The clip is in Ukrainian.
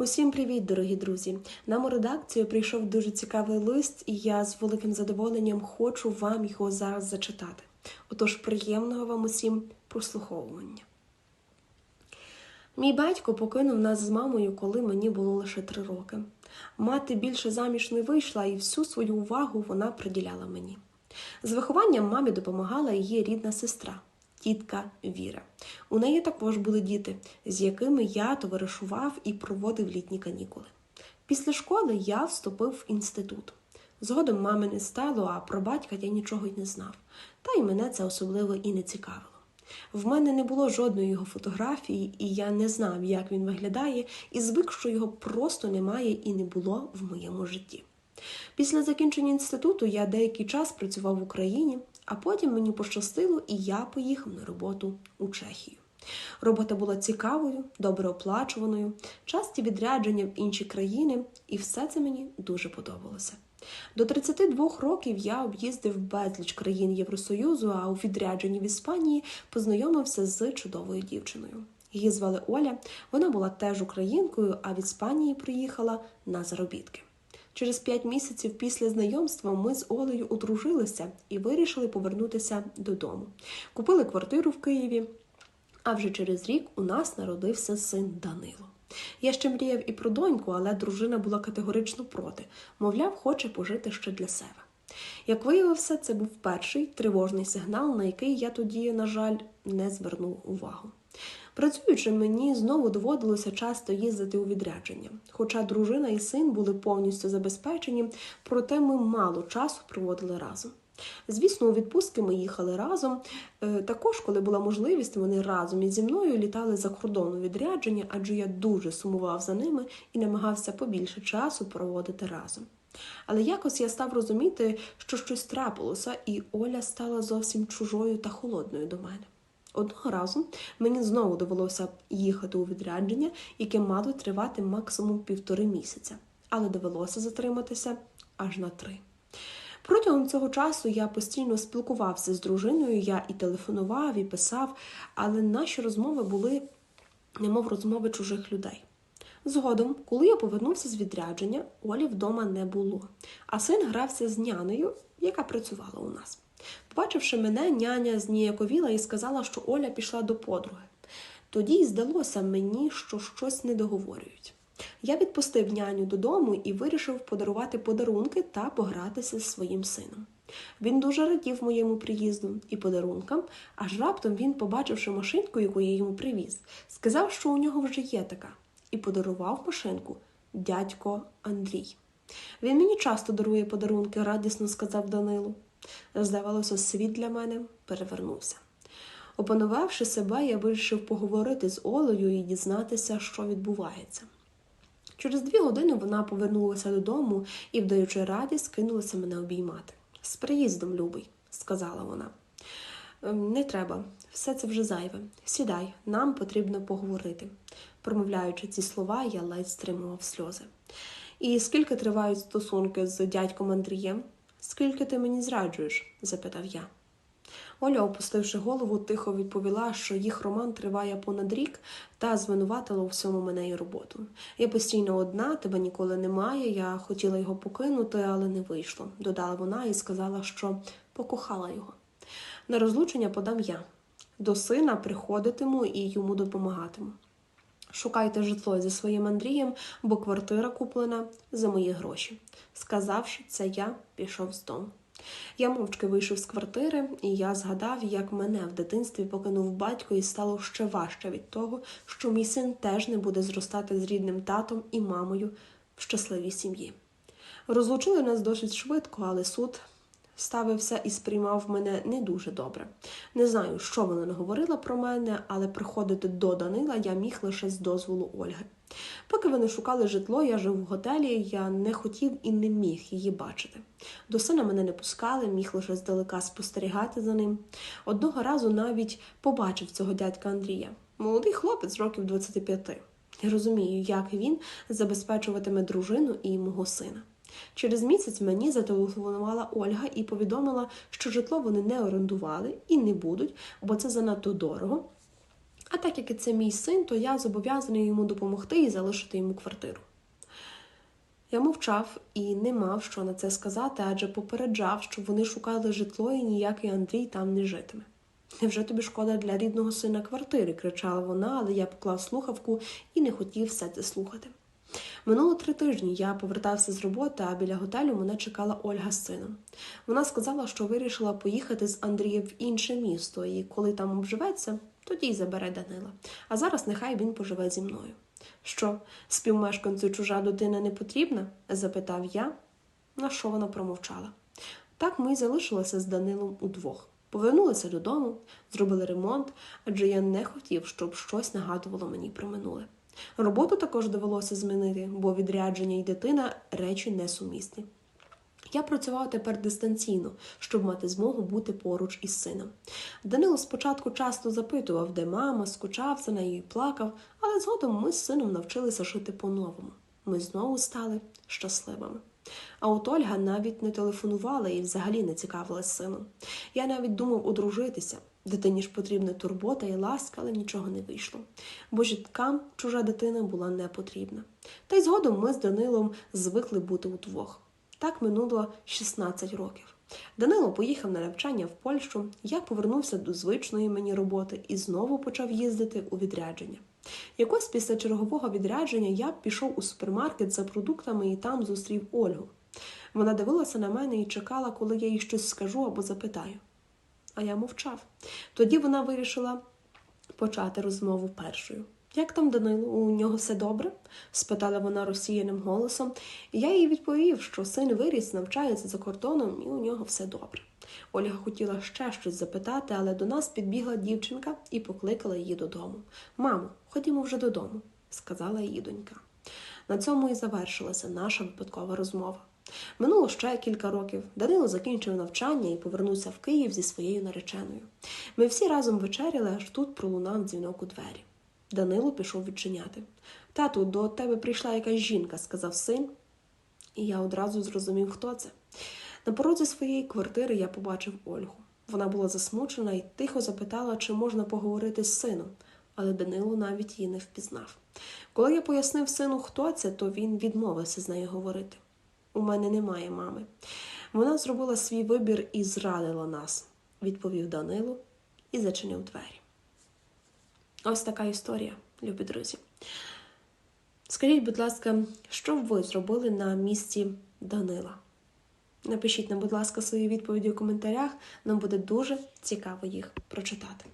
Усім привіт, дорогі друзі! Нам у редакцію прийшов дуже цікавий лист, і я з великим задоволенням хочу вам його зараз зачитати. Отож, приємного вам усім прослуховування. Мій батько покинув нас з мамою, коли мені було лише три роки. Мати більше заміж не вийшла, і всю свою увагу вона приділяла мені. З вихованням мамі допомагала її рідна сестра, тітка Віра. У неї також були діти, з якими я товаришував і проводив літні канікули. Після школи я вступив в інститут. Згодом мами не стало, а про батька я нічого й не знав, та й мене це особливо і не цікавило. В мене не було жодної його фотографії, і я не знав, як він виглядає, і звик, що його просто немає і не було в моєму житті. Після закінчення інституту я деякий час працював в Україні, а потім мені пощастило, і я поїхав на роботу у Чехію. Робота була цікавою, добре оплачуваною, часті відрядження в інші країни, і все це мені дуже подобалося. До 32 років я об'їздив безліч країн Євросоюзу, а у відрядженні в Іспанії познайомився з чудовою дівчиною. Її звали Оля, вона була теж українкою, а в Іспанії приїхала на заробітки. Через п'ять місяців після знайомства ми з Олею одружилися і вирішили повернутися додому. Купили квартиру в Києві, а вже через рік у нас народився син Данило. Я ще мріяв і про доньку, але дружина була категорично проти, мовляв, хоче пожити ще для себе. Як виявився, це був перший тривожний сигнал, на який я тоді, на жаль, не звернув увагу. Працюючи, мені знову доводилося часто їздити у відрядження. Хоча дружина і син були повністю забезпечені, проте ми мало часу проводили разом. Звісно, у відпустки ми їхали разом. Е, Також, коли була можливість, вони разом із зі мною літали за кордон у відрядження, адже я дуже сумував за ними і намагався побільше часу проводити разом. Але якось я став розуміти, що щось трапилося, і Оля стала зовсім чужою та холодною до мене. Одного разу мені знову довелося їхати у відрядження, яке мало тривати максимум півтори місяця, але довелося затриматися аж на три. Протягом цього часу я постійно спілкувався з дружиною, я і телефонував, і писав, але наші розмови були немов розмови чужих людей. Згодом, коли я повернувся з відрядження, Олі вдома не було, а син грався з нянею, яка працювала у нас. Побачивши мене, няня зніяковіла і сказала, що Оля пішла до подруги. Тоді й здалося мені, що щось не договорюють. Я відпустив няню додому і вирішив подарувати подарунки та погратися з своїм сином. Він дуже радів моєму приїзду і подарункам, аж раптом він, побачивши машинку, яку я йому привіз, сказав, що у нього вже є така, і подарував машинку дядько Андрій. Він мені часто дарує подарунки, радісно сказав Данилу. Здавалося, світ для мене перевернувся. Опанувавши себе, я вирішив поговорити з Олею і дізнатися, що відбувається. Через дві години вона повернулася додому і, вдаючи радість, кинулася мене обіймати. З приїздом, любий, сказала вона. «Ем, Не треба, все це вже зайве. Сідай, нам потрібно поговорити. Промовляючи ці слова, я ледь стримував сльози. І скільки тривають стосунки з дядьком Андрієм? Скільки ти мені зраджуєш? запитав я. Оля, опустивши голову, тихо відповіла, що їх роман триває понад рік та звинуватила у всьому мене і роботу. Я постійно одна, тебе ніколи немає. Я хотіла його покинути, але не вийшло, додала вона і сказала, що покохала його. На розлучення подам я. До сина приходитиму і йому допомагатиму. Шукайте житло зі своїм Андрієм, бо квартира куплена за мої гроші. Сказавши це, я пішов з дому. Я мовчки вийшов з квартири, і я згадав, як мене в дитинстві покинув батько, і стало ще важче від того, що мій син теж не буде зростати з рідним татом і мамою в щасливій сім'ї. Розлучили нас досить швидко, але суд ставився і сприймав мене не дуже добре. Не знаю, що вона не говорила про мене, але приходити до Данила я міг лише з дозволу Ольги. Поки вони шукали житло, я жив в готелі, я не хотів і не міг її бачити. До сина мене не пускали, міг лише здалека спостерігати за ним. Одного разу навіть побачив цього дядька Андрія. Молодий хлопець років 25. Я розумію, як він забезпечуватиме дружину і мого сина. Через місяць мені зателефонувала Ольга і повідомила, що житло вони не орендували і не будуть, бо це занадто дорого. А так як це мій син, то я зобов'язаний йому допомогти і залишити йому квартиру. Я мовчав і не мав що на це сказати, адже попереджав, щоб вони шукали житло і ніякий Андрій там не житиме. Невже тобі шкода для рідного сина квартири? кричала вона, але я поклав слухавку і не хотів все це слухати. Минуло три тижні я повертався з роботи, а біля готелю мене чекала Ольга з сином. Вона сказала, що вирішила поїхати з Андрієм в інше місто, і коли там обживеться, тоді й забере Данила. А зараз нехай він поживе зі мною. Що, співмешканцю чужа дитина не потрібна? запитав я, на що вона промовчала. Так ми й залишилися з Данилом удвох. Повернулися додому, зробили ремонт, адже я не хотів, щоб щось нагадувало мені про минуле. Роботу також довелося змінити, бо відрядження і дитина речі несумісні. Я працював тепер дистанційно, щоб мати змогу бути поруч із сином. Данило спочатку часто запитував, де мама, скучав за нею і плакав, але згодом ми з сином навчилися жити по-новому. Ми знову стали щасливими. А от Ольга навіть не телефонувала і взагалі не цікавилась сином. Я навіть думав одружитися. Дитині ж потрібна турбота і ласка, але нічого не вийшло. Бо жіткам чужа дитина була не потрібна. Та й згодом ми з Данилом звикли бути удвох. Так минуло 16 років. Данило поїхав на навчання в Польщу, я повернувся до звичної мені роботи і знову почав їздити у відрядження. Якось після чергового відрядження я пішов у супермаркет за продуктами і там зустрів Ольгу. Вона дивилася на мене і чекала, коли я їй щось скажу або запитаю. А я мовчав. Тоді вона вирішила почати розмову першою. Як там Данило, у нього все добре? спитала вона розсіяним голосом, і я їй відповів, що син виріс, навчається за кордоном, і у нього все добре. Ольга хотіла ще щось запитати, але до нас підбігла дівчинка і покликала її додому. Мамо, ходімо вже додому, сказала її донька. На цьому і завершилася наша випадкова розмова. Минуло ще кілька років. Данило закінчив навчання і повернувся в Київ зі своєю нареченою. Ми всі разом вечеряли, аж тут пролунав дзвінок у двері. Данило пішов відчиняти. Тату, до тебе прийшла якась жінка, сказав син, і я одразу зрозумів, хто це. На порозі своєї квартири я побачив Ольгу. Вона була засмучена і тихо запитала, чи можна поговорити з сином, але Данило навіть її не впізнав. Коли я пояснив сину, хто це, то він відмовився з нею говорити. У мене немає мами. Вона зробила свій вибір і зрадила нас, відповів Данило і зачинив двері. Ось така історія, любі друзі. Скажіть, будь ласка, що ви зробили на місці Данила? Напишіть нам, будь ласка, свої відповіді у коментарях. Нам буде дуже цікаво їх прочитати.